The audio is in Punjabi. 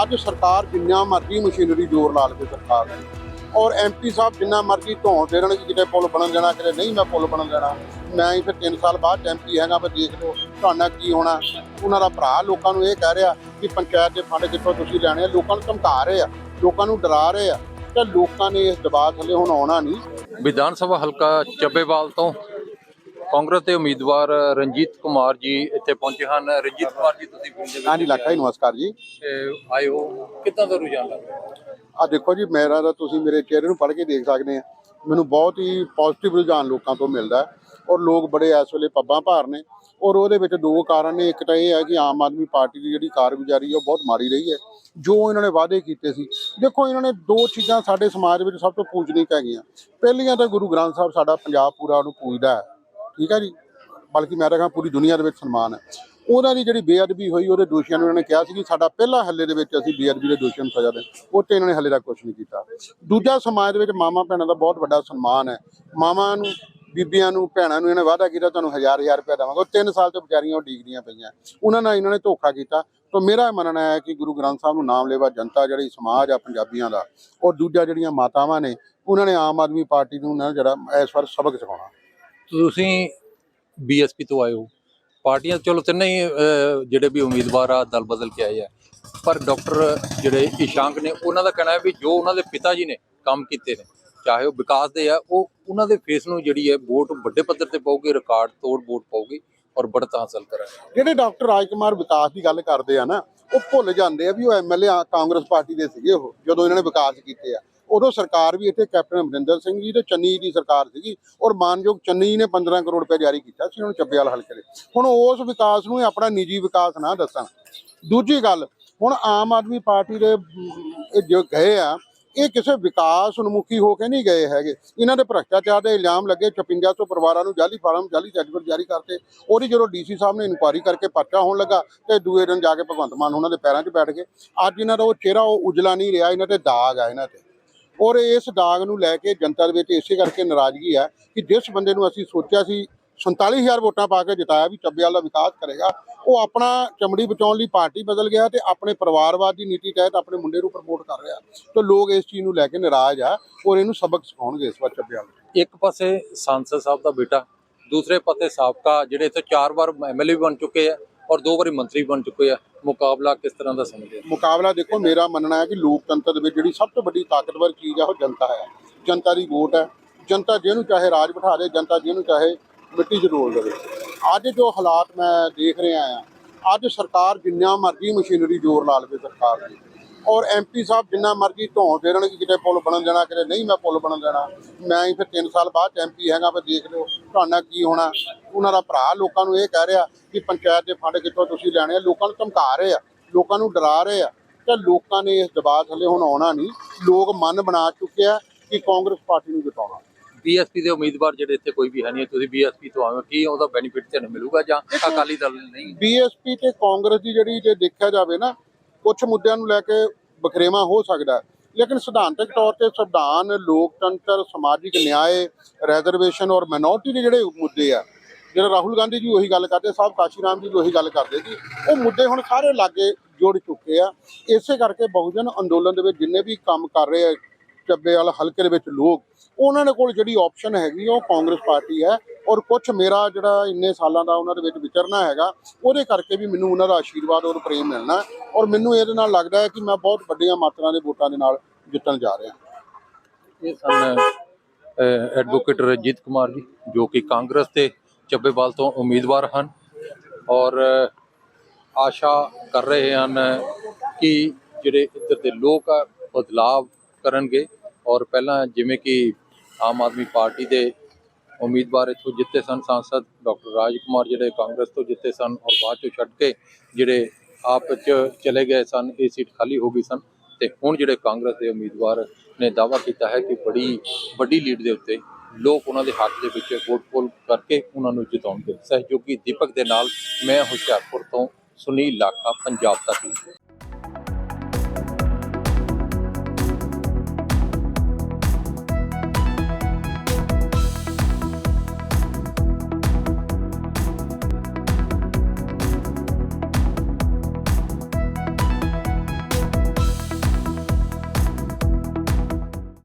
ਅੱਜ ਸਰਕਾਰ ਜਿੰਨਾ ਮਰਜ਼ੀ ਮਸ਼ੀਨਰੀ ਜ਼ੋਰ ਲਾ ਲਵੇ ਸਰਕਾਰ ਨੇ। ਔਰ ਐਮਪੀ ਸਾਹਿਬ ਜਿੰਨਾ ਮਰਜ਼ੀ ਧੌਣ ਦੇ ਰਹਿਣ ਕਿ ਕਿਤੇ ਪੁਲ ਬਣਨ ਦੇਣਾ ਕਿਤੇ ਨਹੀਂ ਮੈਂ ਪੁਲ ਬਣਨ ਦੇਣਾ। ਮੈਂ ਹੀ ਫਿਰ 3 ਸਾਲ ਬਾਅਦ ਐਮਪੀ ਹੈਗਾ, ਫਿਰ ਦੇਖ ਲਓ ਤੁਹਾਡਾ ਕੀ ਹੋਣਾ। ਉਹਨਾਂ ਦਾ ਭਰਾ ਲੋਕਾਂ ਨੂੰ ਇਹ ਕਹਿ ਰਿਹਾ ਕਿ ਪੰਚਾਇਤ ਦੇ ਫੰਡ ਕਿੱਥੋਂ ਤੁਸੀਂ ਲੈਣੇ ਆ, ਲੋਕਾਂ ਨੂੰ ਧਮਕਾ ਰਹੇ ਆ, ਲੋਕਾਂ ਨੂੰ ਡਰਾ ਰਹੇ ਆ। ਤਾਂ ਲੋਕਾਂ ਨੇ ਇਸ ਦਬਾਅ ਥੱਲੇ ਹੁਣ ਆਉਣਾ ਨਹੀਂ। ਵਿਧਾਨ ਸਭਾ ਹਲਕਾ ਚੱਬੇਵਾਲ ਤੋਂ ਕਾਂਗਰਸ ਦੇ ਉਮੀਦਵਾਰ ਰਣਜੀਤ ਕੁਮਾਰ ਜੀ ਇੱਥੇ ਪਹੁੰਚੇ ਹਨ। ਰਣਜੀਤ ਕੁਮਾਰ ਜੀ ਤੁਸੀਂ ਪਿੰਡ ਦੇ ਵਿੱਚ ਹਾਂਜੀ ਲੱਖਾ ਜੀ ਨਮਸਕਾਰ ਜੀ। ਅਹ ਆਏ ਹੋ ਕਿੱਦਾਂ ਦਾ ਰੁਝਾਨ ਲੱਗ ਰਿਹਾ? ਆ ਦੇਖੋ ਜੀ ਮੇਰਾ ਤਾਂ ਤੁਸੀਂ ਮੇਰੇ ਚਿਹਰੇ ਨੂੰ ਪੜ੍ਹ ਕੇ ਦੇਖ ਸਕਦੇ ਆ। ਮੈਨੂੰ ਬਹੁਤ ਹੀ ਪੋਜ਼ਿਟਿਵ ਰੁਝਾਨ ਲੋਕਾਂ ਤੋਂ ਮਿਲਦਾ ਔਰ ਲੋਕ ਬੜੇ ਇਸ ਵੇਲੇ ਪੱਬਾਂ ਭਾਰ ਨੇ ਔਰ ਉਹਦੇ ਵਿੱਚ ਦੋ ਕਾਰਨ ਨੇ। ਇੱਕ ਤਾਂ ਇਹ ਹੈ ਕਿ ਆਮ ਆਦਮੀ ਪਾਰਟੀ ਦੀ ਜਿਹੜੀ ਕਾਰਗੁਜ਼ਾਰੀ ਹੈ ਉਹ ਬਹੁਤ ਮਾੜੀ ਰਹੀ ਹੈ। ਜੋ ਇਹਨਾਂ ਨੇ ਵਾਅਦੇ ਕੀਤੇ ਸੀ। ਦੇਖੋ ਇਹਨਾਂ ਨੇ ਦੋ ਚੀਜ਼ਾਂ ਸਾਡੇ ਸਮਾਜ ਵਿੱਚ ਸਭ ਤੋਂ ਪੂਜਨੀਕ ਹੈਗੀਆਂ। ਪਹਿਲੀਆਂ ਤਾਂ ਗੁਰੂ ਗ੍ਰੰਥ ਸਾਹਿਬ ਸਾਡਾ ਪੰਜਾਬ ਪੂਰਾ ਉਹਨੂੰ ਪੂਜਦਾ ਹੈ। ਠੀਕ ਹੈ ਜੀ? ਬਲਕਿ ਮੈਂ ਤਾਂ ਕਹਾਂ ਪੂਰੀ ਦੁਨੀਆ ਦੇ ਵਿੱਚ ਸਨਮਾਨ ਹੈ। ਉਹਨਾਂ ਦੀ ਜਿਹੜੀ ਬੇਅਦਬੀ ਹੋਈ, ਉਹਦੇ ਦੋਸ਼ੀਆਂ ਨੂੰ ਇਹਨਾਂ ਨੇ ਕਿਹਾ ਸੀ ਕਿ ਸਾਡਾ ਪਹਿਲਾ ਹੱਲੇ ਦੇ ਵਿੱਚ ਅਸੀਂ ਬੇਅਦਬੀ ਦੇ ਦੋਸ਼ੀਆਂ ਨੂੰ ਸਜ਼ਾ ਦੇ ਉਹ ਤੇ ਇਹਨਾਂ ਨੇ ਹੱਲੇ ਤੱਕ ਕੁਝ ਨਹੀਂ ਕੀਤਾ। ਦੂਜਾ ਸਮਾਜ ਦੇ ਵਿੱਚ ਮਾਮਾ ਭੈਣਾਂ ਦਾ ਬਹੁਤ ਵੱਡਾ ਸਨਮਾਨ ਹੈ। ਮਾਵਾਂ ਨੂੰ, ਬੀਬੀਆਂ ਨੂੰ, ਭੈਣਾਂ ਨੂੰ ਇਹਨੇ ਵਾਅਦਾ ਕੀਤਾ, ਤੁਹਾਨੂੰ ਹਜ਼ਾਰ ਹਜ਼ਾਰ ਰੁਪਏ ਦੇਵਾਂਗਾ। ਉਹ 3 ਸਾਲ ਤੋਂ ਵਿਚਾਰੀਆਂ ਉਹ ਡੀਗਰੀਆਂ ਪਈਆਂ। ਉਹਨਾਂ ਨਾਲ ਇਹਨਾਂ ਨੇ ਧੋਖਾ ਕੀਤਾ। ਤਾਂ ਮੇਰਾ ਮੰਨਣਾ ਹੈ ਕਿ ਗੁਰੂ ਗ੍ਰੰਥ ਸਾਹਿਬ ਨੂੰ ਨਾਮ ਲੈਵਾ ਜਨਤਾ ਜਿਹੜੀ ਸਮਾਜ ਆ ਪੰਜਾਬੀਆਂ ਦਾ ਔਰ ਦੂਜਾ ਜਿਹੜੀਆਂ ਮਾਤਾਵਾਂ ਨੇ, ਉਹਨਾਂ ਨੇ ਆਮ ਆਦਮੀ ਪਾਰਟੀ ਨੂੰ ਨਾ ਜਿਹੜਾ ਇਸ ਵਾਰ ਸਬਕ ਸਿਖਾਉਣਾ। ਤੁਸੀਂ ਬੀਐਸਪੀ ਤੋਂ ਆਏ ਹੋ। ਪਾਰਟੀਆਂ ਚਲੋ ਤਿੰਨੇ ਹੀ ਅਹ, ਜਿਹੜੇ ਵੀ ਉਮੀਦਵਾਰ ਆ ਦਲ ਬਦਲ ਕੇ ਆਏ ਆ। ਪਰ ਡਾਕਟਰ ਜਿਹੜੇ ਇਸ਼ਾਂਕ ਨੇ ਉਹਨਾਂ ਦਾ ਕਹਿਣਾ ਹੈ ਵੀ ਜੋ ਉਹਨਾਂ ਦੇ ਪਿਤਾ ਜੀ ਨੇ ਕੰਮ ਕੀਤੇ ਨੇ ਚਾਹੇ ਉਹ ਵਿਕਾਸ ਦੇ ਆ ਉਹ ਉਹਨਾਂ ਦੇ ਫੇਸ ਨੂੰ ਜਿਹੜੀ ਹੈ ਵੋਟ ਵੱਡੇ ਪੱਧਰ ਤੇ ਪਾਉਗੀ ਰਿਕਾਰਡ ਤੋੜ ਵੋਟ ਪਾਉਗੀ ਔਰ ਬੜਤ ਹਾਸਲ ਕਰਾਂਗੇ। ਜਿਹੜੇ ਡਾਕਟਰ ਰਾਜਕੁਮਾਰ ਵਿਕਾਸ ਦੀ ਗੱਲ ਕਰਦੇ ਆ ਨਾ ਉਹ ਭੁੱਲ ਜਾਂਦੇ ਆ ਵੀ ਉਹ ਐਮਐਲਏ ਕਾਂਗਰਸ ਪਾਰਟੀ ਦੇ ਸੀਗੇ ਉਹ ਜਦੋਂ ਇਹਨਾਂ ਨੇ ਵਿਕਾਸ ਕੀਤੇ ਆ। ਉਦੋਂ ਸਰਕਾਰ ਵੀ ਇੱਥੇ ਕੈਪਟਨ ਅਮਰਿੰਦਰ ਸਿੰਘ ਜੀ ਤੇ ਚੰਨੀ ਦੀ ਸਰਕਾਰ ਸੀਗੀ ਔਰ ਮਾਨਯੋਗ ਚੰਨੀ ਜੀ ਨੇ 15 ਕਰੋੜ ਰੁਪਏ ਜਾਰੀ ਕੀਤਾ ਸੀ ਹੁਣ ਚੱਬੇਵਾਲ ਹਲਕੇ ਦੇ। ਹੁਣ ਉਸ ਵਿਕਾਸ ਨੂੰ ਇਹ ਆਪਣਾ ਨਿੱਜੀ ਵਿਕਾਸ ਨਾ ਦੱਸਣ। ਦੂਜੀ ਗੱਲ, ਹੁਣ ਆਮ ਆਦਮੀ ਪਾਰਟੀ ਦੇ ਜੋ ਗਏ ਆ, ਇਹ ਕਿਸੇ ਵਿਕਾਸ ਉਨਮੁਖੀ ਹੋ ਕੇ ਨਹੀਂ ਗਏ ਹੈਗੇ। ਇਹਨਾਂ ਦੇ ਭ੍ਰਸ਼ਟਾਚਾਰ ਦੇ ਇਲਜ਼ਾਮ ਲੱਗੇ 5600 ਪਰਿਵਾਰਾਂ ਨੂੰ ਜਾਲੀ ਫਾਰਮ, ਜਾਲੀ ਸਰਟੀਫਿਕੇਟ ਜਾਰੀ ਕਰਤੇ। ਉਹਦੀ ਜਦੋਂ ਡੀਸੀ ਸਾਹਿਬ ਨੇ ਇਨਕੁਆਰੀ ਕਰਕੇ ਪਰਚਾ ਹੋਣ ਲੱਗਾ ਤੇ ਦੂਏ ਦਿਨ ਜਾ ਕੇ ਭਗਵੰਤ ਮਾਨ ਉਹਨਾਂ ਦੇ ਪੈਰਾਂ 'ਚ ਬੈਠ ਗਏ। ਅੱਜ ਇਹਨਾਂ ਦਾ ਉਹ ਚਿਹਰਾ ਉਹ ਉਜਲਾ ਨਹੀਂ ਰਿਹਾ, ਇਹਨਾਂ ਤੇ ਦਾਗ ਆ ਇਹਨਾਂ ਤੇ। ਔਰ ਇਸ ਦਾਗ ਨੂੰ ਲੈ ਕੇ ਜਨਤਾ ਦੇ ਵਿੱਚ ਇਸੇ ਕਰਕੇ ਨਾਰਾਜ਼ਗੀ ਹੈ ਕਿ ਜਿਸ ਬੰਦੇ ਨੂੰ ਅਸੀਂ ਸੋਚਿਆ ਸੀ 47000 ਵੋਟਾਂ ਪਾ ਕੇ ਜਿਤਾਇਆ ਵੀ ਚੱਬੇਵਾਲ ਦਾ ਵਿਕਾਸ ਕਰੇਗਾ, ਉਹ ਆਪਣਾ ਚਮੜੀ ਬਚਾਉਣ ਲਈ ਪਾਰਟੀ ਬਦਲ ਗਿਆ ਤੇ ਆਪਣੇ ਪਰਿਵਾਰਵਾਦ ਦੀ ਨੀਤੀ ਤਹਿਤ ਆਪਣੇ ਮੁੰਡੇ ਨੂੰ ਪ੍ਰਮੋਟ ਕਰ ਰਿਹਾ। ਤੇ ਲੋਕ ਇਸ ਚੀਜ਼ ਨੂੰ ਲੈ ਕੇ ਨਾਰਾਜ਼ ਆ ਔਰ ਇਹਨੂੰ ਸਬਕ ਸਿਖਾਉਣਗੇ ਇਸ ਵਾਰ ਚੱਬੇਵਾਲ ਇੱਕ ਪਾਸੇ ਸੰਸਦ ਸਾਹਿਬ ਦਾ ਬੇਟਾ, ਦੂਸਰੇ ਪਾਸੇ ਸਾਬਕਾ ਜਿਹੜੇ ਇੱਥੇ ਚਾਰ ਵਾਰ ਐਮਐਲਏ ਬਣ ਚੁੱਕੇ ਆ ਔਰ ਦੋ ਵਾਰੀ ਮੰਤਰੀ ਬਣ ਚੁੱਕੇ ਆ। ਮੁਕਾਬਲਾ ਕਿਸ ਤਰ੍ਹਾਂ ਦਾ ਸਮਝਦੇ ਆ ਮੁਕਾਬਲਾ ਦੇਖੋ, ਮੇਰਾ ਮੰਨਣਾ ਹੈ ਕਿ ਲੋਕਤੰਤਰ ਦੇ ਵਿੱਚ ਜਿਹੜੀ ਸਭ ਤੋਂ ਵੱਡੀ ਤਾਕਤਵਰ ਚੀਜ਼ ਹੈ ਉਹ ਜਨਤਾ ਹੈ। ਜਨਤਾ ਦੀ ਵੋਟ ਹੈ। ਜਨਤਾ ਜਿਹਨੂੰ ਚਾਹੇ ਰਾਜ ਬਿਠਾ ਦੇ, ਜਨਤਾ ਜਿਹਨੂੰ ਚਾਹੇ ਮਿੱਟੀ 'ਚ ਰੋਲ ਦੇਵੇ। ਅੱਜ ਜੋ ਹਾਲਾਤ ਮੈਂ ਦੇਖ ਰਿਹਾ ਆ ਅੱਜ ਸਰਕਾਰ ਜਿੰਨਾ ਮਰਜ਼ੀ ਮਸ਼ੀਨਰੀ ਜ਼ੋਰ ਲਾ ਲਵੇ ਸਰਕਾਰ ਦੀ। ਔਰ ਐਮਪੀ ਸਾਹਿਬ ਜਿੰਨਾ ਮਰਜ਼ੀ ਧੌਣ ਦੇ ਕਿ ਕਿਤੇ ਪੁਲ ਬਣਨ ਦੇਣਾ ਕਿਤੇ ਨਹੀਂ ਮੈਂ ਪੁਲ ਬਣਨ ਦੇਣਾ। ਮੈਂ ਹੀ ਫਿਰ 3 ਸਾਲ ਬਾਅਦ ਐਮਪੀ ਹੈਗਾ ਫਿਰ ਦੇਖ ਲਿਓ ਤੁਹਾਡਾ ਕੀ ਹੋਣਾ। ਉਹਨਾਂ ਦਾ ਭਰਾ ਲੋਕਾਂ ਨੂੰ ਇਹ ਕਹਿ ਰਿਹਾ ਕਿ ਪੰਚਾਇਤ ਦੇ ਫੰਡ ਕਿੱਥੋਂ ਤੁਸੀਂ ਲੈਣੇ ਆ ਲੋਕਾਂ ਨੂੰ ਧਮਕਾ ਰਹੇ ਆ ਲੋਕਾਂ ਨੂੰ ਡਰਾ ਰਹੇ ਆ। ਤੇ ਲੋਕਾਂ ਨੇ ਇਸ ਦਬਾਅ ਥੱਲੇ ਹੁਣ ਆਉਣਾ ਨਹੀਂ। ਲੋਕ ਮਨ ਬਣਾ ਚੁੱਕੇ ਆ ਕਿ ਕਾਂਗਰਸ ਪਾਰਟੀ ਨੂੰ ਜਿਤਾਉਣਾ। ਬੀਐਸਪੀ ਦੇ ਉਮੀਦਵਾਰ ਜਿਹੜੇ ਇੱਥੇ ਕੋਈ ਵੀ ਹੈ ਨਹੀਂ ਤੁਸੀਂ ਬੀਐਸਪੀ ਤੋਂ ਹੋ ਕੀ ਉਹਦਾ ਬੈਨੀਫਿਟ ਤੁਹਾਨੂੰ ਮਿਲੂਗਾ ਜਾਂ ਅਕਾਲੀ ਦਲ ਨਹੀਂ? ਬੀਐਸਪੀ ਤੇ ਕਾਂਗਰਸ ਦੀ ਜਿਹੜੀ ਜੇ ਦੇਖਿਆ ਜਾਵੇ ਨਾ ਕੁਝ ਮੁੱਦਿਆਂ ਨੂੰ ਲੈ ਕੇ ਬਖਰੇਵਾ ਹੋ ਸਕਦਾ ਹੈ। ਲੇਕਿਨ ਸਿਧਾਂਤਕ ਤੌਰ ਤੇ ਸੰਵਿਧਾਨ, ਲੋਕਤੰਤਰ, ਸਮਾਜਿਕ ਨਿਆਂ ਰਿਜ਼ਰਵੇਸ਼ਨ ਔਰ ਮਿਨੋਰਟੀ ਦੇ ਜਿਹੜੇ ਮੁੱਦੇ ਆ, ਜਿਹੜਾ ਰਾਹੁਲ ਗਾਂਧੀ ਜੀ ਉਹੀ ਗੱਲ ਕਰਦੇ ਸਾਹਿਬ ਕਾਸ਼ੀ ਰਾਮ ਜੀ ਵੀ ਉਹੀ ਗੱਲ ਕਰਦੇ ਸੀ ਉਹ ਮੁੱਦੇ ਹੁਣ ਸਾਰੇ ਲਾਗੇ ਜੁੜ ਚੁੱਕੇ ਆ। ਇਸੇ ਕਰਕੇ ਬਹੁਜਨ ਅੰਦੋਲਨ ਦੇ ਵਿੱਚ ਜਿੰਨੇ ਵੀ ਕੰਮ ਕਰ ਰਹੇ ਆ, ਚੱਬੇ ਚੱਬੇਵਾਲ ਹਲਕੇ ਦੇ ਵਿੱਚ ਲੋਕ, ਉਹਨਾਂ ਦੇ ਕੋਲ ਜਿਹੜੀ ਆਪਸ਼ਨ ਹੈਗੀ ਉਹ ਕਾਂਗਰਸ ਪਾਰਟੀ ਹੈ। ਔਰ ਕੁਝ ਮੇਰਾ ਜਿਹੜਾ ਇੰਨੇ ਸਾਲਾਂ ਦਾ ਉਹਨਾਂ ਦੇ ਵਿੱਚ ਵਿਚਰਨਾ ਹੈਗਾ, ਉਹਦੇ ਕਰਕੇ ਵੀ ਮੈਨੂੰ ਉਹਨਾਂ ਦਾ ਆਸ਼ੀਰਵਾਦ ਔਰ ਪ੍ਰੇਮ ਮਿਲਣਾ ਔਰ ਮੈਨੂੰ ਇਹਦੇ ਨਾਲ ਲੱਗਦਾ ਹੈ ਕਿ ਮੈਂ ਬਹੁਤ ਵੱਡੀਆਂ ਮਾਤਰਾ ਦੇ ਵੋਟਾਂ ਦੇ ਨਾਲ ਜਿੱਤਣ ਜਾ ਰਿਹਾ। ਇਹ ਸਨ ਐਡਵੋਕੇਟ ਰਜੀਤ ਕੁਮਾਰ ਜੀ, ਜੋ ਕਿ ਕਾਂਗਰਸ ਤੇ ਚੱਬੇਵਾਲ ਤੋਂ ਉਮੀਦਵਾਰ ਹਨ ਔਰ ਆਸ਼ਾ ਕਰ ਰਹੇ ਹਨ ਕਿ ਜਿਹੜੇ ਇੱਧਰ ਦੇ ਲੋਕ ਆ, ਬਦਲਾਵ ਕਰਨਗੇ ਔਰ ਪਹਿਲਾਂ ਜਿਵੇਂ ਕਿ ਆਮ ਆਦਮੀ ਪਾਰਟੀ ਦੇ ਉਮੀਦਵਾਰ ਇੱਥੋਂ ਜਿੱਤੇ ਸਨ ਸਾਂਸਦ ਡਾਕਟਰ ਰਾਜ ਕੁਮਾਰ ਜਿਹੜੇ ਕਾਂਗਰਸ ਤੋਂ ਜਿੱਤੇ ਸਨ ਔਰ ਬਾਅਦ ਚੋਂ ਛੱਡ ਕੇ ਜਿਹੜੇ ਆਪ ਚ ਚਲੇ ਗਏ ਸਨ, ਇਹ ਸੀਟ ਖਾਲੀ ਹੋ ਗਈ ਸਨ। ਤੇ ਹੁਣ ਜਿਹੜੇ ਕਾਂਗਰਸ ਦੇ ਉਮੀਦਵਾਰ ਨੇ ਦਾਅਵਾ ਕੀਤਾ ਹੈ ਕਿ ਬੜੀ, ਵੱਡੀ ਲੀਡ ਦੇ ਉੱਤੇ ਲੋਕ ਉਹਨਾਂ ਦੇ ਹੱਕ ਦੇ ਵਿੱਚ ਵੋਟ ਪੋਲ ਕਰਕੇ ਉਹਨਾਂ ਨੂੰ ਜਿਤਾਉਣਗੇ। ਸਹਿਯੋਗੀ ਦੀਪਕ ਦੇ ਨਾਲ ਮੈਂ ਹੁਸ਼ਿਆਰਪੁਰ ਤੋਂ ਸੁਨੀਲ ਲਾਖਾ, ਪੰਜਾਬ ਤੱਕ